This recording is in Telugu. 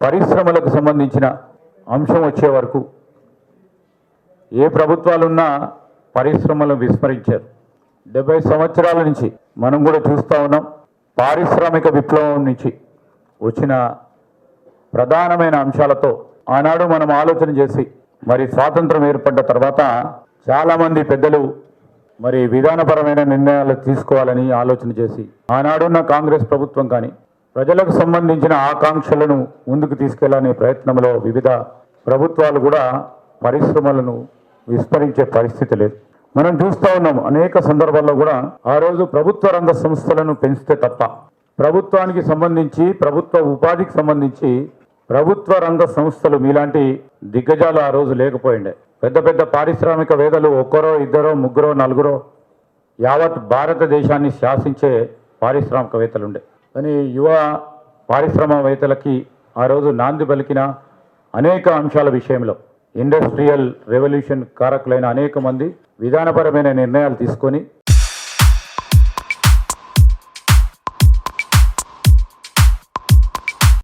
పరిశ్రమలకు సంబంధించిన అంశం వచ్చే వరకు ఏ ప్రభుత్వాలున్నా పరిశ్రమలను విస్మరించారు. డెబ్బై సంవత్సరాల నుంచి మనం కూడా చూస్తూ ఉన్నాం. పారిశ్రామిక విప్లవం నుంచి వచ్చిన ప్రధానమైన అంశాలతో ఆనాడు మనం ఆలోచన చేసి మరి స్వాతంత్రం ఏర్పడ్డ తర్వాత చాలామంది పెద్దలు మరి విధానపరమైన నిర్ణయాలు తీసుకోవాలని ఆలోచన చేసి ఆనాడున్న కాంగ్రెస్ ప్రభుత్వం కానీ ప్రజలకు సంబంధించిన ఆకాంక్షలను ముందుకు తీసుకెళ్ళనే ప్రయత్నంలో వివిధ ప్రభుత్వాలు కూడా పరిశ్రమలను విస్మరించే పరిస్థితి లేదు. మనం చూస్తూ ఉన్నాం అనేక సందర్భాల్లో కూడా ఆ రోజు ప్రభుత్వ రంగ సంస్థలను పెంచితే తప్ప ప్రభుత్వానికి సంబంధించి ప్రభుత్వ ఉపాధికి సంబంధించి ప్రభుత్వ రంగ సంస్థలు మీలాంటి దిగ్గజాలు ఆ రోజు లేకపోయిండే. పెద్ద పెద్ద పారిశ్రామికవేదలు ఒక్కరో ఇద్దరో ముగ్గురో నలుగురో యావత్ భారతదేశాన్ని శాసించే పారిశ్రామికవేత్తలుండే. కానీ యువ పారిశ్రామికవేత్తలకి ఆ రోజు నాంది పలికిన అనేక అంశాల విషయంలో ఇండస్ట్రియల్ రెవల్యూషన్ కారకులైన అనేక మంది విధానపరమైన నిర్ణయాలు తీసుకొని